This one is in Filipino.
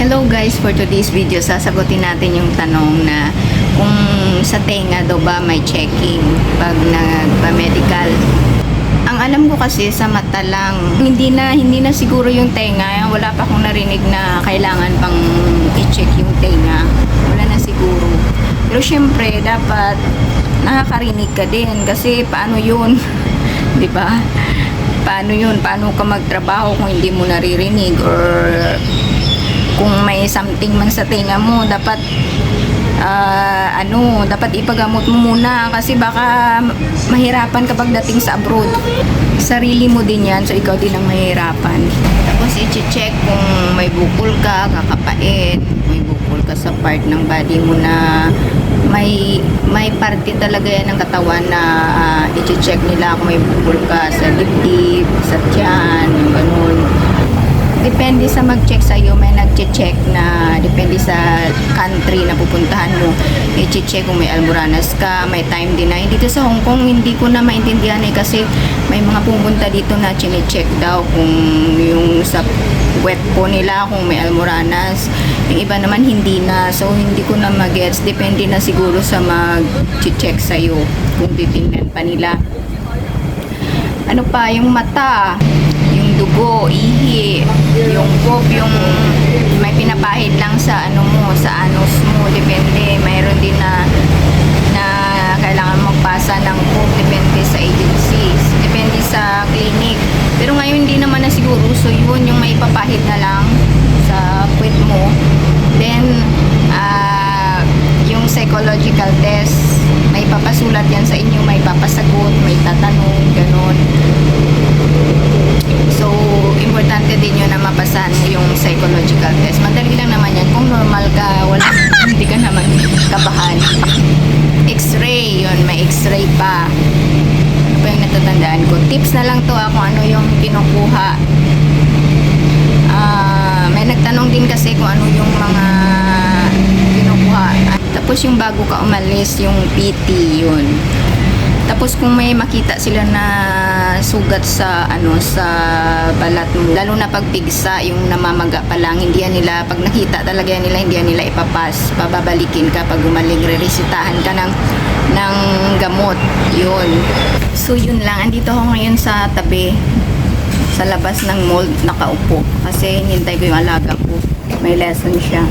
Hello guys, for today's video, sasagutin natin yung tanong na kung sa tenga daw ba may checking pag nagpa-medical. Ang alam ko kasi sa mata lang, hindi na hindi na siguro yung tenga, wala pa akong narinig na kailangan pang i-check yung tenga. Wala na siguro. Pero syempre, dapat nakakarinig ka din kasi paano yun? 'Di ba? Paano yun? Paano ka magtrabaho kung hindi mo naririnig or kung may something man sa tenga mo, dapat ah, ano, dapat ipagamot mo muna kasi baka mahirapan kapag dating sa abroad. Sarili mo din yan, so ikaw din ang mahirapan. Tapos i-check kung may bukol ka, kakapait, may bukol ka sa part ng body mo na may may parte talaga yan ng katawan na ah, i-check nila kung may bukol ka sa dibdib, sa tiyan, yung ganun depende sa mag-check sa iyo. May nag-check na depende sa country na pupuntahan mo. I-check kung may almoranas ka may time deny. Dito sa Hong Kong hindi ko na maintindihan eh kasi may mga pumunta dito na chine-check daw kung yung sa wet po nila kung may almoranas yung iba naman hindi na. So hindi ko na mag-gets. Depende na siguro sa mag-check sa iyo kung titingnan pa nila. Ano pa, yung mata, yung dugo, ihi, yung poop, yung may pinapahid lang sa ano mo, sa anus mo, depende. Mayroon din na na kailangan magpasa ng poop, depende sa agencies, depende sa clinic. Pero ngayon hindi naman na siguro, so yun yung may papahid na lang sa puwet mo. Then, ah, yung psychological test, may papasulat yan sa inyo, may papasagot, may tatanong, ganun. X-ray pa. Ano pa yung natatandaan ko? Tips na lang to ah, kung ano yung kinukuha. Ah, may nagtanong din kasi kung ano yung mga kinukuha. Tapos yung bago ka umalis, yung PT, yun. Tapos kung may makita sila na sugat sa ano sa balat mo, lalo na pag pigsa, yung namamaga pa lang, hindi yan nila, pag nakita talaga yan nila, hindi yan nila ipapas. Pababalikin ka pag gumaling, reresitahan ka ng, ng gamot. Yun. So yun lang, andito ako ngayon sa tabi sa labas ng mall nakaupo kasi hinintay ko yung alaga ko. May lesson siya.